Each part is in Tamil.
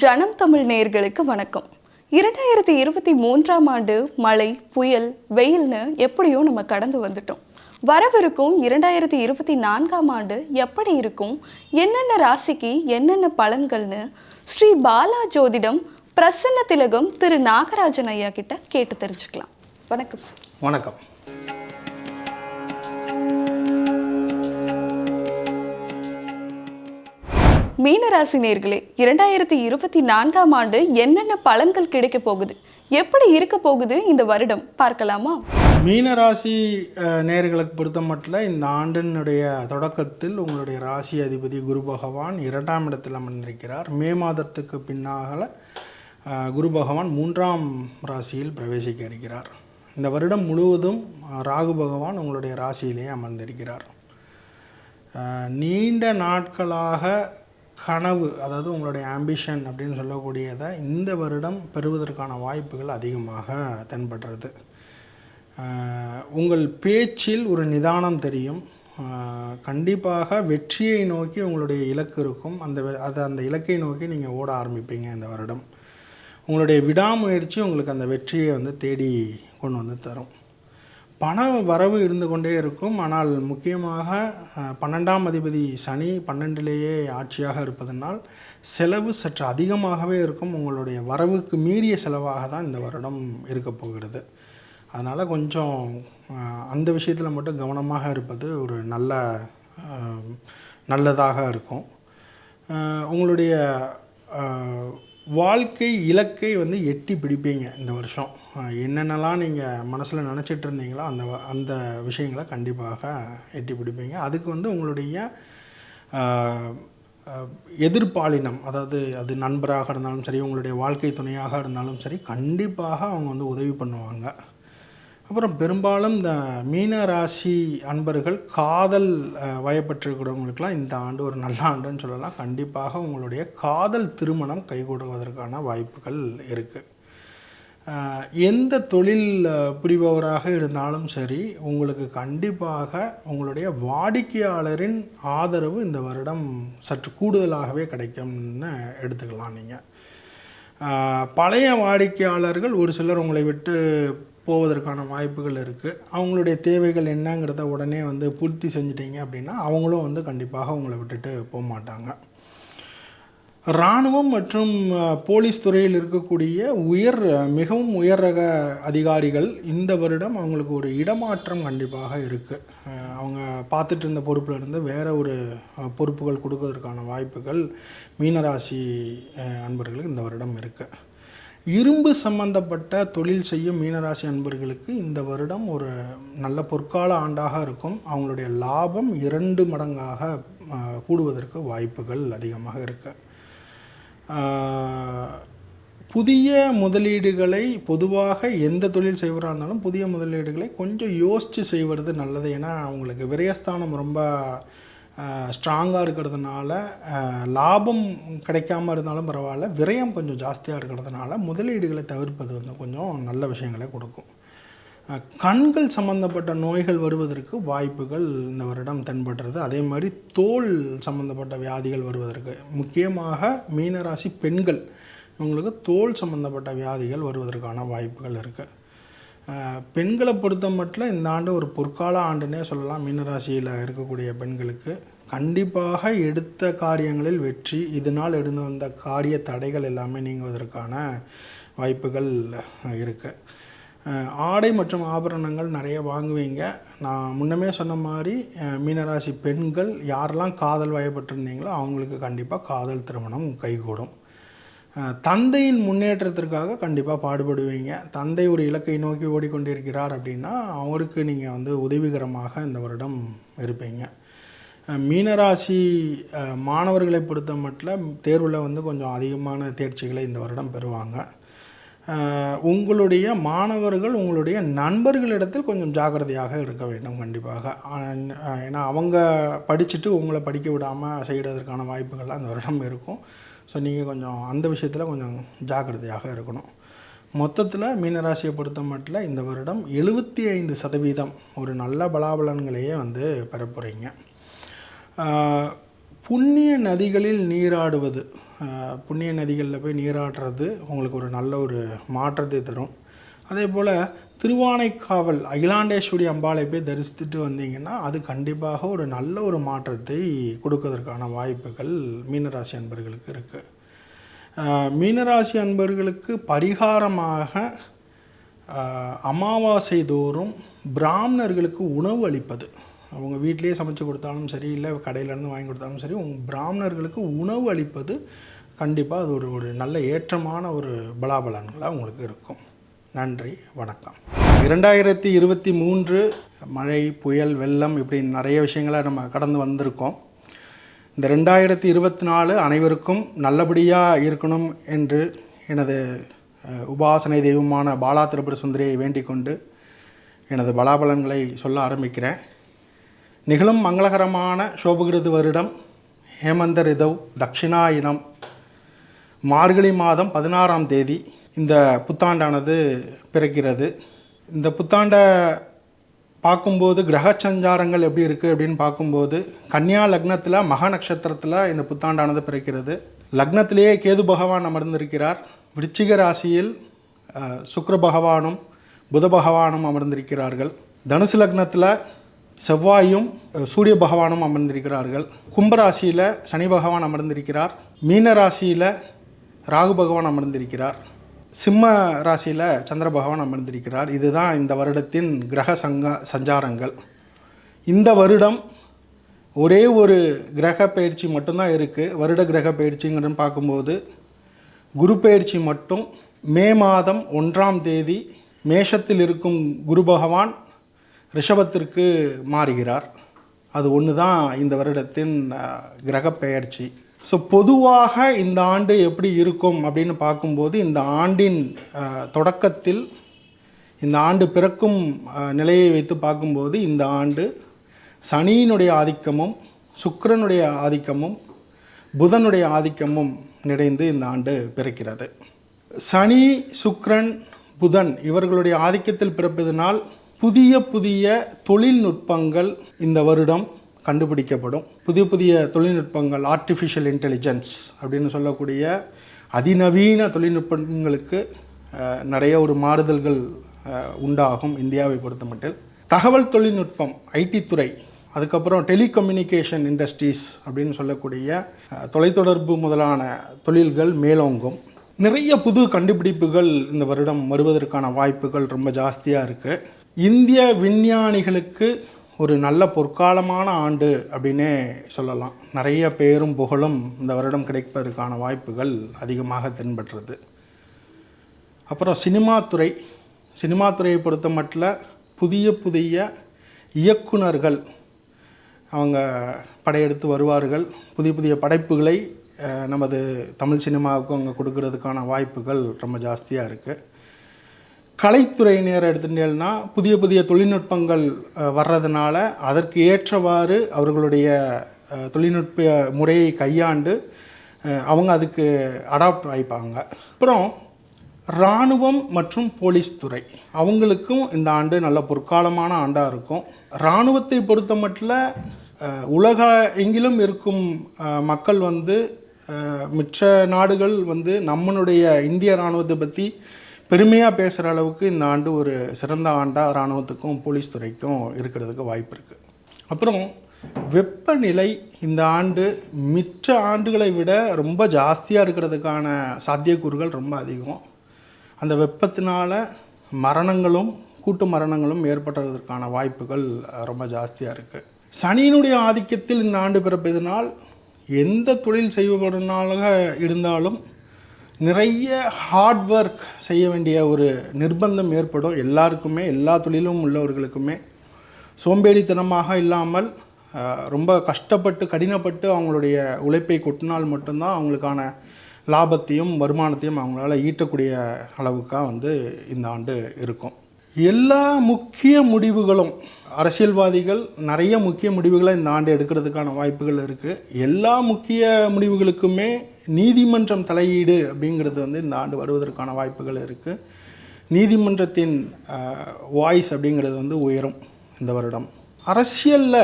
ஜனம் தமிழ் நேயர்களுக்கு வணக்கம். இரண்டாயிரத்தி இருபத்தி மூன்றாம் ஆண்டு மழை புயல் வெயில்னு எப்படியோ நம்ம கடந்து வந்துட்டோம். வரவிருக்கும் இரண்டாயிரத்தி இருபத்தி நான்காம் ஆண்டு எப்படி இருக்கும் என்னென்ன ராசிக்கு என்னென்ன பலன்கள்னு ஸ்ரீ பாலா ஜோதிடம் பிரசன்ன திலகம் திரு நாகராஜன் ஐயா கிட்ட கேட்டு தெரிஞ்சுக்கலாம். வணக்கம் சார். வணக்கம். மீனராசி நேர்களே இரண்டாயிரத்தி இருபத்தி நான்காம் ஆண்டு என்னென்ன பலன்கள் கிடைக்க போகுது? எப்படி இருக்க போகுது இந்த வருடம்? பார்க்கலாமா? மீனராசி நேர்களுக்கு பொறுத்த மட்டும் இந்த ஆண்டினுடைய தொடக்கத்தில் உங்களுடைய ராசி அதிபதி குரு பகவான் இரண்டாம் இடத்தில் அமர்ந்திருக்கிறார். மே மாதத்துக்கு பின்னாக குரு பகவான் மூன்றாம் ராசியில் பிரவேசிக்க இருக்கிறார். இந்த வருடம் முழுவதும் ராகு பகவான் உங்களுடைய ராசியிலேயே அமர்ந்திருக்கிறார். நீண்ட நாட்களாக கனவு அதாவது உங்களுடைய ஆம்பிஷன் அப்படின்னு சொல்லக்கூடியதை இந்த வருடம் பெறுவதற்கான வாய்ப்புகள் அதிகமாக தென்படுறது. உங்கள் பேச்சில் ஒரு நிதானம் தெரியும். கண்டிப்பாக வெற்றியை நோக்கி உங்களுடைய இலக்கு இருக்கும். அந்த அதை அது அந்த இலக்கை நோக்கி நீங்கள் ஓட ஆரம்பிப்பீங்க இந்த வருடம். உங்களுடைய விடாமுயற்சி உங்களுக்கு அந்த வெற்றியை வந்து தேடி கொண்டு வந்து தரும். பண வரவு இருந்து கொண்டே இருக்கும். ஆனால் முக்கியமாக பன்னெண்டாம் அதிபதி சனி பன்னெண்டிலேயே ஆட்சியாக இருப்பதனால் செலவு சற்று அதிகமாகவே இருக்கும். உங்களுடைய வரவுக்கு மீறிய செலவாக தான் இந்த வருடம் இருக்க போகிறது. அதனால் கொஞ்சம் அந்த விஷயத்தில் மட்டும் கவனமாக இருப்பது ஒரு நல்ல நல்லதாக இருக்கும். உங்களுடைய வாழ்க்கை இலக்கை வந்து எட்டி பிடிப்பீங்க இந்த வருஷம். என்னென்னலாம் நீங்கள் மனசில் நினச்சிட்டு இருந்தீங்களோ அந்த வ- அந்த விஷயங்களை கண்டிப்பாக எட்டி பிடிப்பீங்க. அதுக்கு வந்து உங்களுடைய எதிர்பாலினம் அதாவது அது நண்பராக இருந்தாலும் சரி உங்களுடைய வாழ்க்கை துணையாக இருந்தாலும் சரி கண்டிப்பாக அவங்க வந்து உதவி பண்ணுவாங்க. அப்புறம் பெரும்பாலும் இந்த மீன ராசி அன்பர்கள் காதல் வயப்பட்டிருக்கிறவங்களுக்கெல்லாம் இந்த ஆண்டு ஒரு நல்ல ஆண்டுன்னு சொல்லலாம். கண்டிப்பாக உங்களுடைய காதல் திருமணம் கைகூடுவதற்கான வாய்ப்புகள் இருக்குது எந்த தொழில் புரிபவராக இருந்தாலும் சரி உங்களுக்கு கண்டிப்பாக உங்களுடைய வாடிக்கையாளரின் ஆதரவு இந்த வருடம் சற்று கூடுதலாகவே கிடைக்கும்னு எடுத்துக்கலாம் நீங்கள் பழைய வாடிக்கையாளர்கள் ஒரு சிலர் உங்களை விட்டு போவதற்கான வாய்ப்புகள் இருக்குது அவங்களுடைய தேவைகள் என்னங்கிறத உடனே வந்து பூர்த்தி செஞ்சிட்டிங்க அப்படின்னா அவங்களும் வந்து கண்டிப்பாக உங்களை விட்டுட்டு போக மாட்டாங்க. இராணுவம் மற்றும் போலீஸ் துறையில் இருக்கக்கூடிய உயர் மிகவும் உயர் ரக அதிகாரிகள் இந்த வருடம் அவங்களுக்கு ஒரு இடமாற்றம் கண்டிப்பாக இருக்குது அவங்க பார்த்துட்டு இருந்த பொறுப்பில் இருந்து வேற ஒரு பொறுப்புகள் கொடுக்கறதுக்கான வாய்ப்புகள் மீனராசி அன்பர்களுக்கு இந்த வருடம் இருக்குது இரும்பு சம்பந்தப்பட்ட தொழில் செய்யும் மீனராசி அன்பர்களுக்கு இந்த வருடம் ஒரு நல்ல பொற்கால ஆண்டாக இருக்கும். அவங்களுடைய லாபம் இரண்டு மடங்காக கூடுவதற்கு வாய்ப்புகள் அதிகமாக இருக்குது புதிய முதலீடுகளை பொதுவாக எந்த தொழில் செய்வராக இருந்தாலும் புதிய முதலீடுகளை கொஞ்சம் யோசித்து செய்வது நல்லது. ஏன்னா அவங்களுக்கு விரயஸ்தானம் ரொம்ப ஸ்ட்ராங்காக இருக்கிறதுனால லாபம் கிடைக்காம இருந்தாலும் பரவாயில்ல விரயம் கொஞ்சம் ஜாஸ்தியாக இருக்கிறதுனால முதலீடுகளை தவிர்ப்பது வந்து கொஞ்சம் நல்ல விஷயங்களை கொடுக்கும். கண்கள் சம்பந்தப்பட்ட நோய்கள் வருவதற்கு வாய்ப்புகள் இந்த வருடம் தென்படுறது. அதே மாதிரி தோல் சம்பந்தப்பட்ட வியாதிகள் வருவதற்கு. முக்கியமாக மீனராசி பெண்கள் இவங்களுக்கு தோல் சம்பந்தப்பட்ட வியாதிகள் வருவதற்கான வாய்ப்புகள் இருக்குது பெண்களை பொறுத்த மட்டும் இந்த ஆண்டு ஒரு பொற்கால ஆண்டுனே சொல்லலாம். மீனராசியில் இருக்கக்கூடிய பெண்களுக்கு கண்டிப்பாக எடுத்த காரியங்களில் வெற்றி இதனால் எடுத்து வந்த காரிய தடைகள் எல்லாமே நீங்குவதற்கான வாய்ப்புகள் இருக்குது ஆடை மற்றும் ஆபரணங்கள் நிறைய வாங்குவீங்க. நான் முன்னமே சொன்ன மாதிரி மீனராசி பெண்கள் யாரெல்லாம் காதல் வயப்பட்டிருந்தீங்களோ அவங்களுக்கு கண்டிப்பாக காதல் திருமணம் கைகூடும். தந்தையின் முன்னேற்றத்திற்காக கண்டிப்பாக பாடுபடுவீங்க. தந்தை ஒரு இலக்கை நோக்கி ஓடிக்கொண்டிருக்கிறார் அப்படின்னா அவருக்கு நீங்கள் வந்து உதவிகரமாக இந்த வருடம் இருப்பீங்க. மீனராசி மாணவர்களை பொறுத்த மட்டும் தேர்வில் வந்து கொஞ்சம் அதிகமான தேர்ச்சிகளை இந்த வருடம் பெறுவாங்க. உங்களுடைய மாணவர்கள் உங்களுடைய நண்பர்களிடத்தில் கொஞ்சம் ஜாக்கிரதையாக இருக்க வேண்டும் கண்டிப்பாக. ஏன்னா அவங்க படிச்சுட்டு உங்களை படிக்க விடாமல் செய்கிறதுக்கான வாய்ப்புகள்லாம் அந்த வருடம் இருக்கும். ஸோ நீங்கள் கொஞ்சம் அந்த விஷயத்தில் கொஞ்சம் ஜாக்கிரதையாக இருக்கணும். மொத்தத்தில் மீனராசியை பொறுத்த மட்டும் இந்த வருடம் எழுபத்தி ஐந்து சதவீதம் ஒரு நல்ல பலாபலன்களையே வந்து பெற புண்ணிய நதிகளில் நீராடுவது புண்ணிய நதிகளில் போய் நீராடுறது உங்களுக்கு ஒரு நல்ல ஒரு மாற்றத்தை தரும். அதே போல் திருவானைக்காவல் அகிலாண்டேஸ்வரி அம்பாளை போய் தரிசித்துட்டு வந்தீங்கன்னா அது கண்டிப்பாக ஒரு நல்ல ஒரு மாற்றத்தை கொடுக்கறதற்கான வாய்ப்புகள் மீனராசி அன்பர்களுக்கு இருக்குது மீனராசி அன்பர்களுக்கு பரிகாரமாக அமாவாசை தோறும் பிராமணர்களுக்கு உணவு அளிப்பது. அவங்க வீட்டிலேயே சமைச்சு கொடுத்தாலும் சரி இல்லை கடையிலேருந்து வாங்கி கொடுத்தாலும் சரி உங்கள் பிராமணர்களுக்கு உணவு அளிப்பது கண்டிப்பாக அது ஒரு ஒரு நல்ல ஏற்றமான ஒரு பலாபலன்களாக உங்களுக்கு இருக்கும். நன்றி வணக்கம். இரண்டாயிரத்தி இருபத்தி மூன்று மழை புயல் வெள்ளம் இப்படி நிறைய விஷயங்களை நம்ம கடந்து வந்திருக்கோம். இந்த ரெண்டாயிரத்தி இருபத்தி நாலு அனைவருக்கும் நல்லபடியாக இருக்கணும் என்று எனது உபாசனை தெய்வமான பாலா திருபுர சுந்தரியை வேண்டிக் கொண்டு எனது பலாபலன்களை சொல்ல ஆரம்பிக்கிறேன். நிகழும் மங்களகரமான சோபகிருது வருடம் ஹேமந்த ரிதவ் தட்சிணாயினம். மார்கழி மாதம் பதினாறாம் தேதி இந்த புத்தாண்டானது பிறக்கிறது. இந்த புத்தாண்டை பார்க்கும்போது கிரக சஞ்சாரங்கள் எப்படி இருக்குது அப்படின்னு பார்க்கும்போது கன்னியா லக்னத்தில் மக நட்சத்திரத்தில் இந்த புத்தாண்டானது பிறக்கிறது. லக்னத்திலேயே கேது பகவான் அமர்ந்திருக்கிறார். விருச்சிக ராசியில் அஹ், பகவானும் புத பகவானும் அமர்ந்திருக்கிறார்கள். தனுசு லக்னத்தில் செவ்வாயும் சூரிய பகவானும் அமர்ந்திருக்கிறார்கள். கும்பராசியில் சனி பகவான் அமர்ந்திருக்கிறார். மீன ராசியில் ராகு பகவான் அமர்ந்திருக்கிறார். சிம்ம ராசியில் சந்திர பகவான் அமர்ந்திருக்கிறார். இதுதான் இந்த வருடத்தின் கிரக சங்க சஞ்சாரங்கள். இந்த வருடம் ஒரே ஒரு கிரக பயிற்சி மட்டும்தான் இருக்குது வருட கிரக பயிற்சிங்கிறது பார்க்கும்போது குரு பயிற்சி மட்டும் மே மாதம் ஒன்றாம் தேதி மேஷத்தில் இருக்கும் குரு பகவான் ரிஷபத்திற்கு மாறுகிறார். அது ஒன்று தான் இந்த வருடத்தின் கிரக பெயர்ச்சி ஸோ பொதுவாக இந்த ஆண்டு எப்படி இருக்கும் அப்படின்னு பார்க்கும்போது இந்த ஆண்டின் தொடக்கத்தில் இந்த ஆண்டு பிறக்கும் நிலையை வைத்து பார்க்கும்போது இந்த ஆண்டு சனியினுடைய ஆதிக்கமும் சுக்கரனுடைய ஆதிக்கமும் புதனுடைய ஆதிக்கமும் நிறைந்து இந்த ஆண்டு பிறக்கிறது. சனி சுக்ரன் புதன் இவர்களுடைய ஆதிக்கத்தில் பிறப்பதனால் புதிய புதிய தொழில்நுட்பங்கள் இந்த வருடம் கண்டுபிடிக்கப்படும். புதிய புதிய தொழில்நுட்பங்கள் ஆர்டிஃபிஷியல் இன்டெலிஜென்ஸ் அப்படின்னு சொல்லக்கூடிய அதிநவீன தொழில்நுட்பங்களுக்கு நிறைய ஒரு மாறுதல்கள் உண்டாகும் இந்தியாவை பொறுத்தமட்டில். தகவல் தொழில்நுட்பம் ஐடி துறை அதுக்கப்புறம் டெலிகம்யூனிகேஷன் இண்டஸ்ட்ரீஸ் அப்படின்னு சொல்லக்கூடிய தொலைத்தொடர்பு முதலான தொழில்கள் மேலோங்கும். நிறைய புது கண்டுபிடிப்புகள் இந்த வருடம் வருவதற்கான வாய்ப்புகள் ரொம்ப ஜாஸ்தியாக இருக்குது இந்திய விஞ்ஞானிகளுக்கு ஒரு நல்ல பொற்காலமான ஆண்டு அப்படின்னே சொல்லலாம். நிறைய பேரும் புகழும் இந்த வருடம் கிடைப்பதற்கான வாய்ப்புகள் அதிகமாக தென்படுறது. அப்புறம் சினிமா துறை. சினிமா துறையை பொறுத்த மட்டில் புதிய புதிய இயக்குனர்கள் அவங்க படையெடுத்து வருவார்கள். புதிய புதிய படைப்புகளை நமது தமிழ் சினிமாவுக்கு அவங்க கொடுக்கறதுக்கான வாய்ப்புகள் ரொம்ப ஜாஸ்தியாக இருக்குது கலைத்துறையினர் எடுத்துட்டேன்னா புதிய புதிய தொழில்நுட்பங்கள் வர்றதுனால அதற்கு ஏற்றவாறு அவர்களுடைய தொழில்நுட்ப முறையை கையாண்டு அவங்க அதுக்கு அடாப்ட் ஆகிப்பாங்க அப்புறம் இராணுவம் மற்றும் போலீஸ் துறை. அவங்களுக்கும் இந்த ஆண்டு நல்ல பொற்காலமான ஆண்டாக இருக்கும். இராணுவத்தை பொறுத்த மட்டில் உலக எங்கிலும் இருக்கும் மக்கள் வந்து அஹ், மற்ற நாடுகள் வந்து நம்மளுடைய இந்திய இராணுவத்தை பற்றி பெருமையாக பேசுகிற அளவுக்கு இந்த ஆண்டு ஒரு சிறந்த ஆண்டாக இராணுவத்துக்கும் போலீஸ் துறைக்கும் இருக்கிறதுக்கு வாய்ப்பு இருக்குது அப்புறம் வெப்பநிலை இந்த ஆண்டு மிச்ச ஆண்டுகளை விட ரொம்ப ஜாஸ்தியாக இருக்கிறதுக்கான சாத்தியக்கூறுகள் ரொம்ப அதிகம். அந்த வெப்பத்தினால மரணங்களும் கூட்டு மரணங்களும் ஏற்படுறதுக்கான வாய்ப்புகள் ரொம்ப ஜாஸ்தியாக இருக்குது சனியினுடைய ஆதிக்கத்தில் இந்த ஆண்டு பிறப்பதினால் எந்த தொழில் செய்வதனாக இருந்தாலும் நிறைய ஹார்ட் ஒர்க் செய்ய வேண்டிய ஒரு நிர்பந்தம் ஏற்படும். எல்லாருக்குமே எல்லா தொழிலும் உள்ளவர்களுக்குமே. சோம்பேறித்தனமாக இல்லாமல் ரொம்ப கஷ்டப்பட்டு கடினப்பட்டு அவங்களுடைய உழைப்பை கொட்டினால் மட்டும்தான் அவங்களுக்கான லாபத்தையும் வருமானத்தையும் அவங்களால ஈட்டக்கூடிய அளவுக்காக வந்து இந்த ஆண்டு இருக்கும். எல்லா முக்கிய முடிவுகளும் அரசியல்வாதிகள் நிறைய முக்கிய முடிவுகளை இந்த ஆண்டு எடுக்கிறதுக்கான வாய்ப்புகள் இருக்குது எல்லா முக்கிய முடிவுகளுக்குமே நீதிமன்றம் தலையீடு அப்படிங்கிறது வந்து இந்த ஆண்டு வருவதற்கான வாய்ப்புகள் இருக்குது நீதிமன்றத்தின் வாய்ஸ் அப்படிங்கிறது வந்து உயரும் இந்த வருடம். அரசியலில்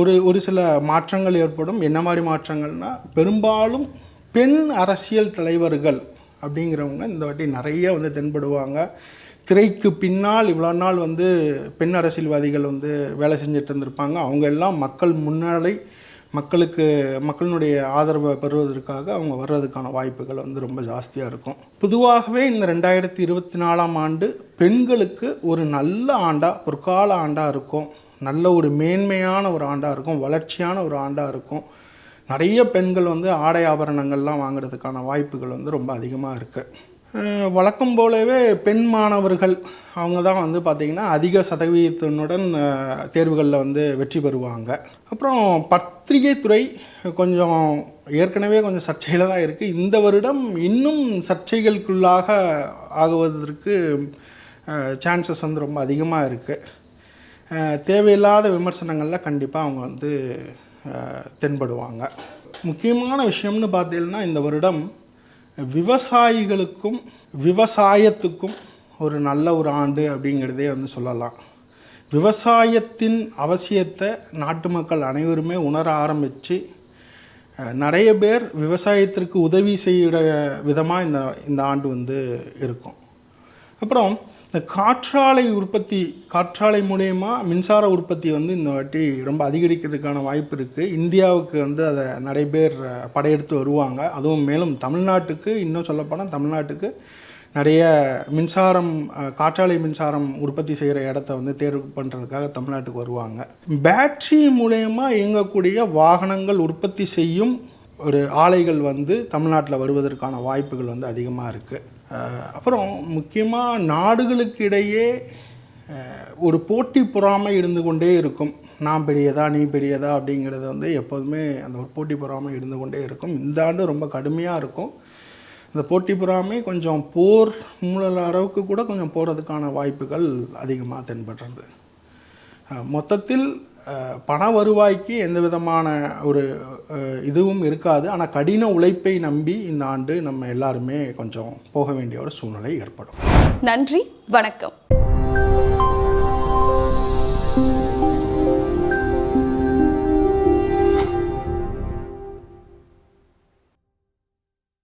ஒரு ஒரு சில மாற்றங்கள் ஏற்படும். என்ன மாதிரி மாற்றங்கள்னா பெரும்பாலும் பெண் அரசியல் தலைவர்கள் அப்படிங்கிறவங்க இந்த வாட்டி நிறைய வந்து தென்படுவாங்க. திரைக்கு பின்னால் இவ்வளோ நாள் வந்து பெண் அரசியல்வாதிகள் வந்து வேலை செஞ்சுட்டு இருந்திருப்பாங்க. அவங்க எல்லாம் மக்கள் முன்னாடி மக்களுக்கு மக்களினுடைய ஆதரவை பெறுவதற்காக அவங்க வர்றதுக்கான வாய்ப்புகள் வந்து ரொம்ப ஜாஸ்தியாக இருக்கும். பொதுவாகவே இந்த ரெண்டாயிரத்தி இருபத்தி நாலாம் ஆண்டு பெண்களுக்கு ஒரு நல்ல ஆண்டாக பொற்கால ஆண்டாக இருக்கும். நல்ல ஒரு மேன்மையான ஒரு ஆண்டாக இருக்கும் வளர்ச்சியான ஒரு ஆண்டாக இருக்கும். நிறைய பெண்கள் வந்து ஆடை ஆபரணங்கள்லாம் வாங்குறதுக்கான வாய்ப்புகள் வந்து ரொம்ப அதிகமாக இருக்குது வழக்கம் போலவே பெண் மாணவர்கள் அவங்க தான் வந்து பார்த்திங்கன்னா அதிக சதவீதத்தினுடன் தேர்வுகளில் வந்து வெற்றி பெறுவாங்க. அப்புறம் பத்திரிகை துறை கொஞ்சம் ஏற்கனவே கொஞ்சம் சர்ச்சையில் தான் இருக்குது இந்த வருடம் இன்னும் சர்ச்சைகளுக்குள்ளாக ஆகுவதற்கு சான்சஸ் வந்து ரொம்ப அதிகமாக இருக்குது தேவையில்லாத விமர்சனங்களில் கண்டிப்பாக அவங்க வந்து தென்படுவாங்க. முக்கியமான விஷயம்னு பார்த்தீங்கன்னா இந்த வருடம் விவசாயிகளுக்கும் விவசாயத்துக்கும் ஒரு நல்ல ஒரு ஆண்டு அப்படிங்கிறதே வந்து சொல்லலாம். விவசாயத்தின் அவசியத்தை நாட்டு மக்கள் அனைவருமே உணர ஆரம்பித்து நிறைய பேர் விவசாயத்திற்கு உதவி செய்கிற விதமாக இந்த இந்த ஆண்டு வந்து இருக்கும். அப்புறம் இந்த காற்றாலை உற்பத்தி காற்றாலை மூலயமா மின்சார உற்பத்தி வந்து இந்த வாட்டி ரொம்ப அதிகரிக்கிறதுக்கான வாய்ப்பு இருக்குது இந்தியாவுக்கு வந்து அதை நிறைய பேர் படையெடுத்து வருவாங்க. அதுவும் மேலும் தமிழ்நாட்டுக்கு இன்னும் சொல்லப்போனால் தமிழ்நாட்டுக்கு நிறைய மின்சாரம் காற்றாலை மின்சாரம் உற்பத்தி செய்கிற இடத்த வந்து தேர்வு பண்ணுறதுக்காக தமிழ்நாட்டுக்கு வருவாங்க. பேட்ரி மூலயமா இயங்கக்கூடிய வாகனங்கள் உற்பத்தி செய்யும் ஒரு ஆலைகள் வந்து தமிழ்நாட்டில் வருவதற்கான வாய்ப்புகள் வந்து அதிகமாக இருக்குது அப்புறம் முக்கியமாக நாடுகளுக்கு இடையே ஒரு போட்டி பொறாமை இருந்து கொண்டே இருக்கும். நான் பெரியதா நீ பெரியதா அப்படிங்கிறது வந்து எப்போதுமே அந்த ஒரு போட்டி பொறாமை இருந்து கொண்டே இருக்கும். இந்த ஆண்டு ரொம்ப கடுமையாக இருக்கும். இந்த போட்டி பொறாமை கொஞ்சம் போர் மூல அளவுக்கு கூட கொஞ்சம் போகிறதுக்கான வாய்ப்புகள் அதிகமாக தென்படுறது. மொத்தத்தில் பண வருவாய்க்கு எந்த விதமான ஒரு இதுவும் இருக்காது. ஆனால் கடின உழைப்பை நம்பி இந்த ஆண்டு நம்ம எல்லாருமே கொஞ்சம் போக வேண்டிய ஒரு சூழ்நிலை ஏற்படும். நன்றி வணக்கம்.